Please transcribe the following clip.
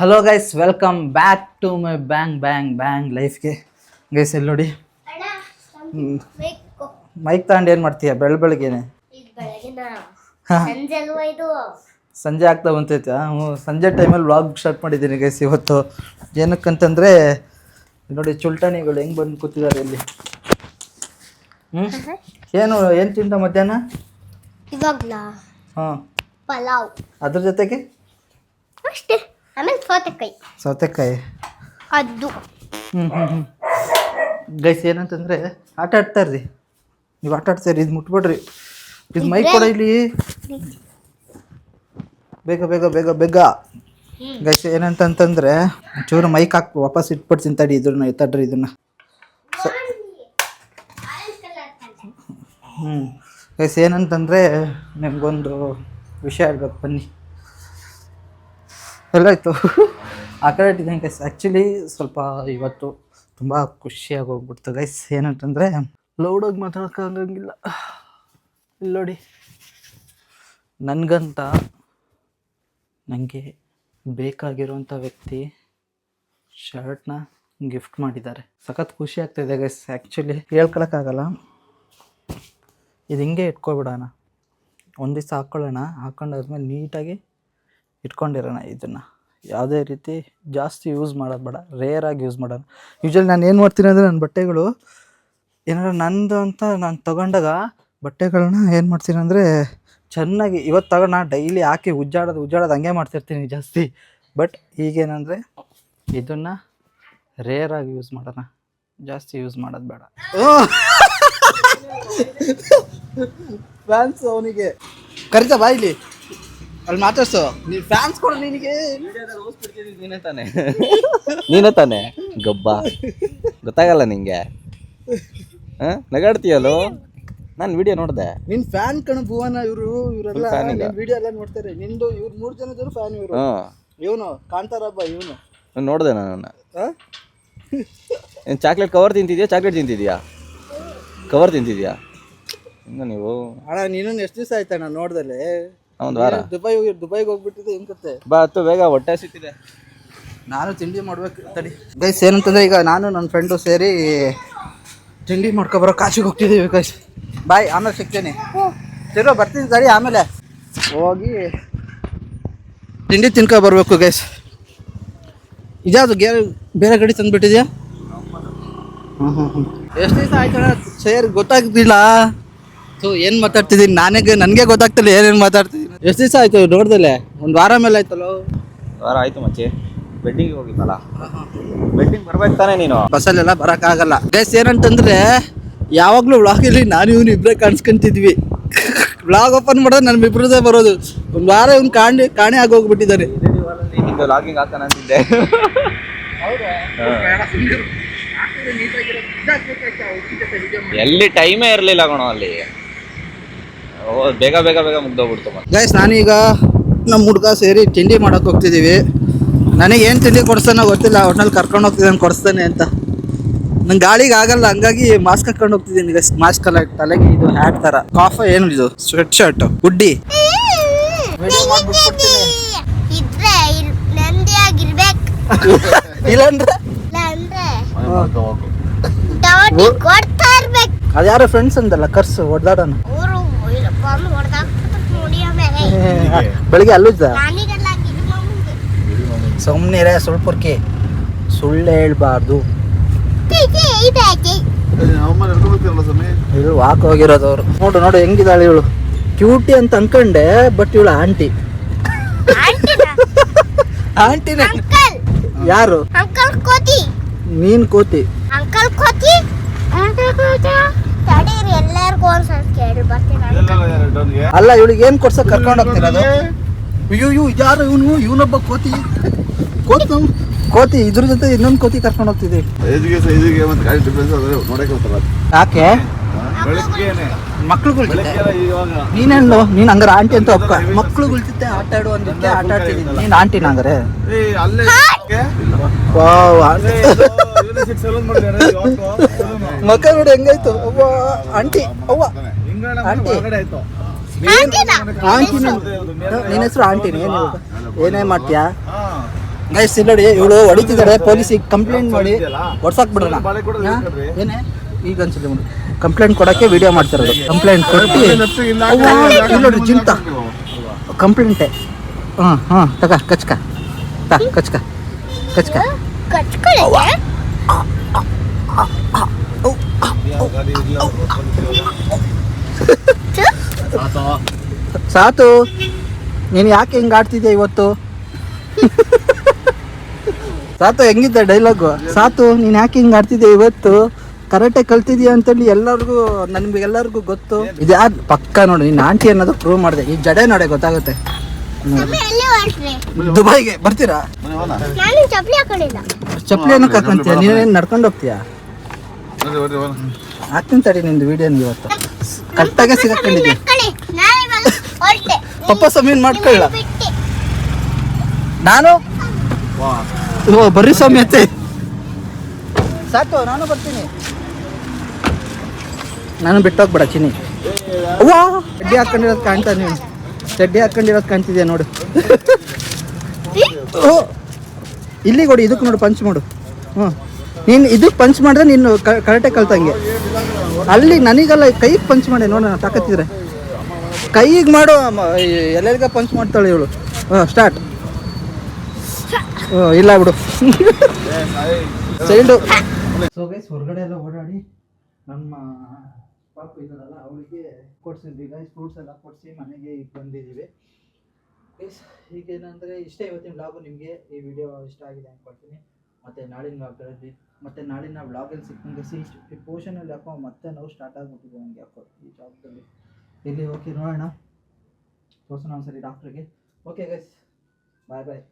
Hello guys welcome back to my bang bang bang ಲೈಫ್ಗೆ guys ಎಲ್ಲಿ ನೋಡಿ. Mic. ತಗೊಂಡು ಏನು ಮಾಡ್ತೀಯ? ಬೆಳ ಬೆಳಗ್ಗೆನೆ. ಸಂಜೆ ಆಗ್ತಾ ಬಂತೈತೆ. ಹ್ಞೂ ಸಂಜೆ ಟೈಮಲ್ಲಿ ವ್ಲಾಗ್ ಸ್ಟಾರ್ಟ್ ಮಾಡಿದ್ದೀನಿ ಗೈಸ್ ಇವತ್ತು. ಏನಕ್ಕಂತಂದರೆ ನೋಡಿ ಚುಲ್ಟಾಣಿಗಳು ಹೆಂಗೆ ಬಂದು ಕೂತಿದ್ದಾರೆ ಇಲ್ಲಿ. ಹ್ಞೂ ಏನು ಏನು ತಿಂದ ಮಧ್ಯಾಹ್ನ? ಹಾಂ. ಪಲಾವ್. ಅದ್ರ ಜೊತೆಗೆ? ಅಷ್ಟೇ. ಆಮೇಲೆ ಸೌತೆಕಾಯಿ. ಸೌತೆಕಾಯಿ. ಅದು. ಹ್ಞೂ ಹ್ಞೂ ಹ್ಞೂ ಗೈಸ್ ಏನಂತಂದರೆ ಆಟ ಆಡ್ತಾರ್ರಿ ನೀವು ಆಟ ಇರಿ ಇದು ಮುಟ್ಬಿಡ್ರಿ. ಇದು ಮೈ ಕೊಡ ಇಲ್ಲಿ. ಬೇಗ ಬೇಗ ಬೇಗ ಬೇಗ. ಗೈಸ್ ಏನಂತಂತಂದ್ರೆ ಚೂರು ಮೈಕ್ ಹಾಕಿ ವಾಪಸ್ ಇಟ್ಬಿಡ್ತೀನಿ ತಡಿ ಇದನ್ನ ತಡ್ರಿ ಇದನ್ನ ಹ್ಞೂ ಗೈಸ್ ಏನಂತಂದರೆ ನಿಮ್ಗೊಂದು ವಿಷಯ ಹೇಳ್ಬೇಕು ಬನ್ನಿ. ಎಲ್ಲಾಯ್ತು ಆ ಕಡೆ ಇಟ್ಟಿದ್ದೆ ಗೈಸ್ ಆ್ಯಕ್ಚುಲಿ ಸ್ವಲ್ಪ ಇವತ್ತು ತುಂಬ ಖುಷಿಯಾಗಿ ಹೋಗ್ಬಿಡ್ತು ಗೈಸ್ ಏನಂತಂದರೆ ಲೌಡಾಗಿ ಮಾತಾಡೋಕ್ಕಾಗಂಗಿಲ್ಲ. ಇಲ್ಲಿ ನೋಡಿ. ನನಗಂತ ನನಗೆ ಬೇಕಾಗಿರುವಂಥ ವ್ಯಕ್ತಿ ಶರ್ಟ್ನ ಗಿಫ್ಟ್ ಮಾಡಿದ್ದಾರೆ. ಸಖತ್ ಖುಷಿ ಆಗ್ತಾಯಿದೆ ಗೈಸ್ ಆ್ಯಕ್ಚುಲಿ ಹೇಳ್ಕೊಳಕ್ಕಾಗಲ್ಲ. ಇದು ಹಿಂಗೆ ಇಟ್ಕೊಬಿಡೋಣ. ಒಂದು ದಿವಸ ಹಾಕ್ಕೊಳ್ಳೋಣ ಹಾಕ್ಕೊಂಡಾದ್ಮೇಲೆ ನೀಟಾಗಿ ಇಟ್ಕೊಂಡಿರೋಣ ಇದನ್ನು. ಯಾವುದೇ ರೀತಿ ಜಾಸ್ತಿ ಯೂಸ್ ಮಾಡೋದು ಬೇಡ ರೇರಾಗಿ ಯೂಸ್ ಮಾಡೋಣ. ಯೂಶ್ವಲಿ ನಾನು ಏನು ಮಾಡ್ತೀನಿ ಅಂದರೆ ನನ್ನ ಬಟ್ಟೆಗಳು ಏನಾರ ನಂದು ಅಂತ ನಾನು ತಗೊಂಡಾಗ ಬಟ್ಟೆಗಳನ್ನ ಏನು ಮಾಡ್ತೀನಿ ಅಂದರೆ ಚೆನ್ನಾಗಿ ಇವತ್ತು ತಗೊಂಡು ನಾನು ಡೈಲಿ ಹಾಕಿ ಉಜ್ಜಾಡೋದು ಉಜ್ಜಾಡೋದು ಹಂಗೆ ಮಾಡ್ತಿರ್ತೀನಿ ಜಾಸ್ತಿ. ಬಟ್ ಈಗೇನಂದರೆ ಇದನ್ನು ರೇರಾಗಿ ಯೂಸ್ ಮಾಡೋಣ. ಜಾಸ್ತಿ ಯೂಸ್ ಮಾಡೋದು ಬೇಡ. ಫ್ಯಾನ್ಸ್ ಅವನಿಗೆ. ಕರಿತಾ ಬಾ ಇಲ್ಲಿ. ಅಲ್ಲಿ ಮಾತಾಡ್ಸು. ನೀನ್ ಫ್ಯಾನ್ಸ್ ಕೊಡು ನಿನಗೆ. ನೀನೇ ತಾನೆ. ನೀನೇ ತಾನೆ? ಗಬ್ಬ. ಗೊತ್ತಾಗಲ್ಲ ನಿಂಗೆ. ಹಾ? ನಗಾಡ್ತೀಯಲ್ಲೋ? ನಾನು ವಿಡಿಯೋ ನೋಡಿದೆ. ನಿನ್ ಫ್ಯಾನ್ ಕಣ ಭುವನ ಇವರು ಇವರೆಲ್ಲ Full fan ಈಗ. ವಿಡಿಯೋ ಎಲ್ಲ ನೋಡ್ತಾರೆ. ನಿಂದು ಇವ್ರು ಮೂರು ಜನದರು ಫ್ಯಾನ್ ಇವರು. ಹಾಂ. ಇವನು ಕಾಂತಾರಬ್ಬ ಇವನು. ನೋಡಿದೆ ನಾನು ಏನು ಚಾಕ್ಲೇಟ್ ಕವರ್ ತಿಂತಿದ್ಯಾ? ಚಾಕ್ಲೇಟ್ ತಿಂತಿದ್ಯಾ? ಕವರ್ ತಿಂತಿದ್ಯಾ? ಇನ್ನು ನೀವು ಅಣ್ಣ ನೀನು ಎಷ್ಟು ದಿವಸ ಆಯ್ತಣ್ಣ ನಾನು ನೋಡ್ದಲೆ ಒಂದು ವಾರ. ದುಬೈ ಹೋಗಿ ದುಬೈಗೆ ಹೋಗ್ಬಿಟ್ಟಿದೆ ಏನು ಕತೆ ಬಾ ಅತ್ತು ಬೇಗ ಹೊಟ್ಟೆ ಸಿಕ್ತಿದೆ ನಾನು ತಿಂಡಿ ಮಾಡ್ಬೇಕು ತಡಿ. ಗೈಸ್ ಏನಂತಂದ್ರೆ ಈಗ ನಾನು ನನ್ನ ಫ್ರೆಂಡು ಸೇರಿ ತಿಂಡಿ ಮಾಡ್ಕೊಬರೋ ಕಾಶಿಗೆ ಹೋಗ್ತಿದ್ದೀವಿ ಗೈಸ್ ಬಾಯ್ ಆಮೇಲೆ ಸಿಗ್ತೇನೆ. ತಿರ್ಗೋ ಬರ್ತೀನಿ ತಡಿ ಆಮೇಲೆ. ಹೋಗಿ ತಿಂಡಿ ತಿನ್ಕೊ ಬರಬೇಕು ಗೈಸ್ ಇದ್ಯಾವುದು ಗೇರ್ ಬೇರೆ ಕಡೆ ತಂದುಬಿಟ್ಟಿದ್ಯಾ? ಹ್ಞೂ ಹ್ಞೂ ಹ್ಞೂ ಎಷ್ಟು ದಿವಸ ಆಯ್ತಣ್ಣ ಸೇರ್ ಗೊತ್ತಾಗ್ತಿಲ್ಲ ಸೊ ಏನು ಮಾತಾಡ್ತಿದ್ದೀನಿ ನಾನೇ ನನಗೆ ಗೊತ್ತಾಗ್ತಿಲ್ಲ ಏನೇನು ಮಾತಾಡ್ತಿದ್ದೀನಿ ಎಷ್ಟು ದಿವಸ ಆಯ್ತು ನೋಡ್ದಲ್ಲೇ ಒಂದು ವಾರ ಮೇಲೆ ಆಯ್ತಲ್ಲ? ವಾರ ಆಯ್ತು ಮಚ್ಚಿ. ಬೆಡ್ಡಿಂಗ್ ಹೋಗಿದ್ದಲ್ಲ ಬೆಡ್ಡಿಂಗ್ ಬರ್ಬೇಕು ತಾನೇ ನೀನು? ಬಸ್ಸಲ್ಲೆಲ್ಲ ಬರೋಕ್ಕಾಗಲ್ಲ. ಗೈಸ್ ಏನಂತಂದ್ರೆ ಯಾವಾಗಲೂ ವ್ಲಾಗಲ್ಲಿ ನಾನು ಇವನು ಇಬ್ಬರೇ ಕಾಣಿಸ್ಕೊಂತಿದ್ವಿ. ವ್ಲಾಗ್ ಓಪನ್ ಮಾಡೋದು ನನ್ನ ಇಬ್ಬರದೇ ಬರೋದು. ಒಂದು ವಾರ ಇವ್ನು ಕಾಣಿ ಕಾಣೆ ಆಗೋಗ್ಬಿಟ್ಟಿದ್ದಾನೆ ಲಾಗಿಂಗ್ ಹಾಕೋಣ ಅಂತಿದ್ದೆ. ಎಲ್ಲಿ ಟೈಮೇ ಇರಲಿಲ್ಲ ಕಣೋ ಅಲ್ಲಿ. ಬೇಗ ಬೇಗ ಬೇಗ ಮುಗ್ದೋಗ್ಬಿಡ್ತು ಗೈಸ್ ನಾನೀಗ ನಮ್ಮ ಹುಡ್ಗ ಸೇರಿ ತಿಂಡಿ ಮಾಡಕ್ ಹೋಗ್ತಿದೀವಿ. ನನಗೆ ಏನು ತಿಂಡಿ ಕೊಡಿಸ್ತಾನೋ ಗೊತ್ತಿಲ್ಲ ಒಟ್ನಲ್ಲಿ ಕರ್ಕೊಂಡು ಹೋಗ್ತಿದ್ದಾನೆ ಕೊಡಿಸ್ತಾನೆ ಅಂತ. ನಂಗೆ ಗಾಳಿಗೆ ಆಗಲ್ಲ ಹಂಗಾಗಿ ಮಾಸ್ಕ್ ಹಾಕೊಂಡು ಹೋಗ್ತಿದ್ದೀನಿ ಗೈಸ್ ಮಾಸ್ಕ್ ಅಲ್ಲ ತಲೆಗೆ ಇದು ಹ್ಯಾಟ್ ಥರ ಕಾಫ ಏನು ಇದು? ಸ್ವೆಟ್ ಶರ್ಟ್ ಹುಡ್ಡಿ ಇಲ್ಲಾಂದ್ರೆ? ಅದ್ಯಾರೋ ಫ್ರೆಂಡ್ಸ್ ಅಂದಲ್ಲ ಕರ್ಸು ಹೊಡ್ದಾಡೋಣ ಅವರು ಬಂದು ಹೊಡೆದಾಕ್ಬಿಟ್ಟು ನೋಡಿ ಆಮೇಲೆ ಬೆಳಿಗ್ಗೆ ಅಲ್ಲೂ ನಾನಿಗೆಲ್ಲ ಇದು ಮಾಮೂಲಿ. ಸುಮ್ಮನೆ ಸುಳ್ಪುರ್ಕಿ. ಸುಳ್ಳು ಹೇಳ್ಬಾರ್ದು. ಇವಳು ವಾಕ್ ಹೋಗಿರೋದವ್ರು. ನೋಡು ನೋಡು ಹೆಂಗಿದಾಳೆ ಇವಳು. ಕ್ಯೂಟಿ ಅಂತ ಅನ್ಕಂಡೆ ಬಟ್ ಇವಳು ಆಂಟಿ ಆಂಟಿನ? ಆಂಟಿನೇ ಅಂಕಲ್ ಯಾರು? ಅಂಕಲ್ ಕೋತಿ. ನೀನ್ ಕೋತಿ. ಅಂಕಲ್ ಕೋತಿ ಅಂಕಲ್ ಕೋತಿ ತಡೀರಿ ಎಲ್ಲರಿಗೂ ಒಂದ್ಸಲ ಕೇಳಿ ಬರ್ತೀನಿ ಅಂಕಲ್. ಅಲ್ಲ ಇವಳಿಗೆ ಏನ್ ಕೊಡ್ಸಕ್ ಕರ್ಕೊಂಡು ಹೋಗ್ತಿರೋದು ಅಯ್ಯೋ ಇವ್ ಯಾರು ಇವನು? ಇವನೊಬ್ಬ ಕೋತಿ. ಕೋತು ಕೋತಿ ಇದ್ರ ಜೊತೆ ಇನ್ನೊಂದು ಕೋತಿ ಕರ್ಕೊಂಡು ಹೋಗ್ತಿದ್ದೆ. ಇದಿಗೆ ಸೈಜಿಗೆ ಮತ್ತೆ ಗಾಡಿ ಡಿಫ್ರೆನ್ಸ್ ಅದ್ರೆ ನೋಡಕ್ಕೆ ಬರ್ತಾರ ಯಾಕೆ? ಮಕ್ಳು ಮಕ್ಳುಗಳ ನೀನೇನು ನೀನ್ ಹಂಗಾರ ಆಂಟಿ ಅಂತ ಒಪ್ಕ. ಮಕ್ಳು ಜೊತೆ ಆಟ ಆಡು ಅಂದಿದ್ದೆ ಆಟ ಆಡ್ತಿದ್ದೀನಿ. ನೀನ್ ಆಂಟಿನ ಹಂಗಾರೆ? ಮಕ್ಕ ನೋಡಿ ಹೆಂಗಾಯ್ತು? ಅವ್ವ ಆಂಟಿ ಅವ್ವ. ಆಂಟಿ. ಆಂಟಿ. ನಿನ್ನ ಹೆಸರು? ಆಂಟಿನಿ ಏನು ಇವಾಗ? ಏನೇ ಮಾಡ್ತೀಯಾ? ಗೈಸ್ ಇಲ್ಲಿ ನೋಡಿ ಇವಳು ಹೊಡಿತಿದ್ದಾರೆ ಪೊಲೀಸಿಗೆ ಕಂಪ್ಲೇಂಟ್ ಮಾಡಿ? ಹೊಡ್ಸಾಕ್ ಬಿಡೋಣ. ಏನೇ? ಈಗ ಅನ್ಸುತ್ತೆ ನೋಡಿ ಕಂಪ್ಲೇಂಟ್ ಕೊಡಕ್ಕೆ ವಿಡಿಯೋ ಮಾಡ್ತಿರೋದು. ಕಂಪ್ಲೇಂಟ್ ಕೊಟ್ಟು ನೋಡಿ ಚಿಂತ. ಕಂಪ್ಲೇಂಟೆ ಹಾಂ ಹಾಂ ತಗ ಕಚ್ಕ. ತ ಕಚ್ಕ. ಕಚ್ಕ. ಕಚ್ಕೊಳ್ಳೆ ಸಾತು? ನೀನು ಯಾಕೆ ಹಿಂಗೆ ಆಡ್ತಿದ್ಯಾ ಇವತ್ತು? ಸಾತು ಹೆಂಗಿದ್ದ ಡೈಲಾಗು ಸಾತು ನೀನು ಯಾಕೆ ಹಿಂಗೆ ಆಡ್ತಿದ್ಯಾ ಇವತ್ತು? ಕರೆಕ್ಟಾಗಿ ಕಲ್ತಿದ್ಯಾ ಅಂತೇಳಿ ಎಲ್ಲರಿಗೂ ನನ್ಗೆ ಎಲ್ಲರಿಗೂ ಗೊತ್ತು. ಇದು ಯಾರು ಪಕ್ಕ ನೋಡಿ ನೀನು ಆಂಟಿ ಅನ್ನೋದು ಪ್ರೂವ್ ಮಾಡಿದೆ. ಈ ಜಡೆ ನೋಡೆ ಗೊತ್ತಾಗುತ್ತೆ. ದುಬೈಗೆ ಬರ್ತೀರಾ? ನಾನು ಚಪ್ಪಲಿ ಹಾಕೊಂಡಿಲ್ಲ ಚಪ್ಪಲಿ ಏನಕ್ಕೆ ಹಾಕೊಂತೀಯ? ನೀನೇನು ನಡ್ಕೊಂಡು ಹೋಗ್ತೀಯಾ? ಹಾಕ್ತೀನಿ ತಡಿ ನಿಂದು ವಿಡಿಯೋ ಇವತ್ತು. ಇವಾಗ ಹೊರಟೆ. ಪಪ್ಪ ಸಮೀನ್ ಮಾಡ್ಕೊಳ್ಳ ನಾನು? ಓ ಬರ್ರಿ ಸ್ವಾಮಿ ಅತ್ತೆ. ಸಾಕು ನಾನು ಬರ್ತೀನಿ. ನಾನು ಬಿಟ್ಟೋಗ್ಬೇಡ ಚಿನ್ನಿ. ಅವ್ವಾ ಚಡ್ಡಿ ಹಾಕೊಂಡಿರೋದು ಕಾಣ್ತಾ ನೀವು ಚಡ್ಡಿ ಹಾಕೊಂಡಿರೋದು ಕಾಣ್ತಿದ್ಯಾ ನೋಡು. ಓ. ಇಲ್ಲಿ ಕೊಡಿ ಇದಕ್ಕೆ ನೋಡು ಪಂಚ್ ಮಾಡು. ಹ್ಞೂ ನೀನು ಇದಕ್ಕೆ ಪಂಚ್ ಮಾಡಿದ್ರೆ ನೀನು ಕರೆಕ್ಟಾಗಿ ಕಲ್ತಂಗೆ. ಅಲ್ಲಿ ನನಗೆಲ್ಲ ಕೈಗೆ ಪಂಚ್ ಮಾಡಿ ನೋಡೋಣ ತಾಕತ್ತಿದ್ರೆ. ಕೈಗೆ ಮಾಡು ಎಲ್ಲರಿಗ ಪಂಚ್ ಮಾಡ್ತಾಳೆ ಇವಳು. ಹಾಂ ಸ್ಟಾರ್ಟ್ ಇಲ್ಲ ಬಿಡು. ಸೈಂಡು ಸೊ ಗೈಸ್ ಹೊರಗಡೆ ಎಲ್ಲ ಓಡಾಡಿ ನಮ್ಮ ಪಾಪ ಇದ್ದಾರಲ್ಲ ಅವಳಿಗೆ ಕೊಡ್ಸಿದ್ವಿ ಗೈಸ್ ಫ್ರೂಟ್ಸ್ ಎಲ್ಲ ಕೊಡಿಸಿ ಮನೆಗೆ ಈಗ ಬಂದಿದ್ದೀವಿ. ಗೈಸ್ ಇಷ್ಟೇ ಇವತ್ತಿನ ಲಾಭ ನಿಮಗೆ ಈ ವಿಡಿಯೋ ಇಷ್ಟ ಆಗಿದೆ ಅಂದ್ಕೊಳ್ತೀನಿ ಮತ್ತು ನಾಳಿನ ಬ್ಲಾಗ್ಗಳಲ್ಲಿ ಮತ್ತೆ ನಾಳಿನ ವ್ಲಾಗಲ್ಲಿ ಸಿಕ್ಕಂಗೆ ಸಿ ಪೋರ್ಷನ್ ಅಲ್ಲಿ ಯಾಕೋ ಮತ್ತೆ ನಾವು ಸ್ಟಾರ್ಟ್ ಆಗಿಬಿಟ್ಟಿದೆ ನನಗೆ ಯಾಕೋ ಈ ಜಾಬ್ದಲ್ಲಿ ಇಲ್ಲಿ ಓಕೆ ನೋಡೋಣ. ತೋರಿಸೋಣ ಒಂದ್ಸರಿ ಡಾಕ್ಟ್ರಿಗೆ ಓಕೆ ಗೈಸ್ ಬಾಯ್ ಬಾಯ್